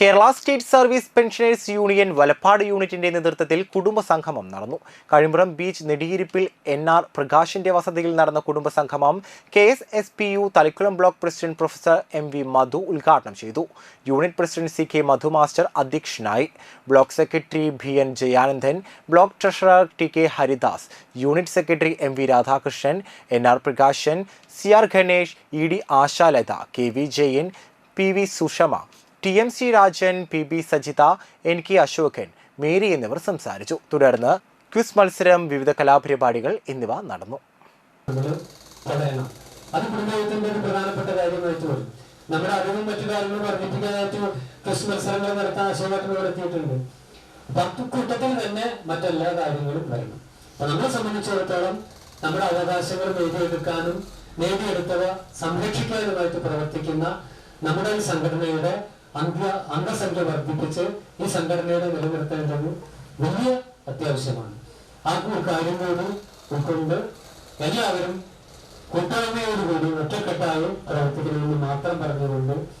Kerala state service pensioners union Valappad യൂണിറ്റിന്റെ നേതൃത്വത്തിൽ കുടുംബ സംഗമം നടന്നു. കഴിമ്പ്രം ബീച്ച് നെടിയിരിപ്പിൽ എൻ ആർ പ്രകാശിന്റെ വസതിയിൽ നടന്ന കുടുംബ സംഗമം K S S P U Thalikulam block president professor M V Madhu ഉദ്ഘാടനം ചെയ്തു. Unit president C K Madhu master അധ്യക്ഷനായി. Block secretary B N Jayanandan block treasurer T K Haridas unit secretary M V Radhakrishnan N R Prakashan C R Ganesh E D Ashalatha K V Jayan P V Sushama T M C Rajan P B Sajitha N K Ashokan Mary എന്നിവർ സംസാരിച്ചു. തുടർന്ന് quiz മത്സരം വിവിധ കലാപരിപാടികൾ എന്നിവ നടന്നു. അത് കുടുംബത്തിന്റെ ഒരു പ്രധാനപ്പെട്ട കാര്യം വെച്ചു നമ്മുടെ അറിവും മറ്റു കാര്യങ്ങളും വർദ്ധിപ്പിക്കാനായിട്ട് ക്വിസ് മത്സരങ്ങൾ നടത്താൻ ആശയമാറ്റം നടത്തിയിട്ടുണ്ട്. അപ്പൊ തന്നെ മറ്റെല്ലാ കാര്യങ്ങളും വരണം. അപ്പൊ നമ്മളെ സംബന്ധിച്ചിടത്തോളം നമ്മുടെ അവകാശങ്ങൾ നേടിയെടുക്കാനും നേടിയെടുത്തവ സംരക്ഷിക്കാനുമായിട്ട് പ്രവർത്തിക്കുന്ന നമ്മുടെ ഈ സംഘടനയുടെ അംഗ അംഗസംഖ്യ വർദ്ധിപ്പിച്ച് ഈ സംഘടനയുടെ നിലനിർത്തേണ്ടത് വലിയ അത്യാവശ്യമാണ്. ആ കു- കാര്യം കൂടി ഉൾക്കൊണ്ട് എല്ലാവരും കൂട്ടായ്മയോടുകൂടി ഒറ്റക്കെട്ടായി പ്രവർത്തിക്കണമെന്ന് മാത്രം പറഞ്ഞുകൊണ്ട്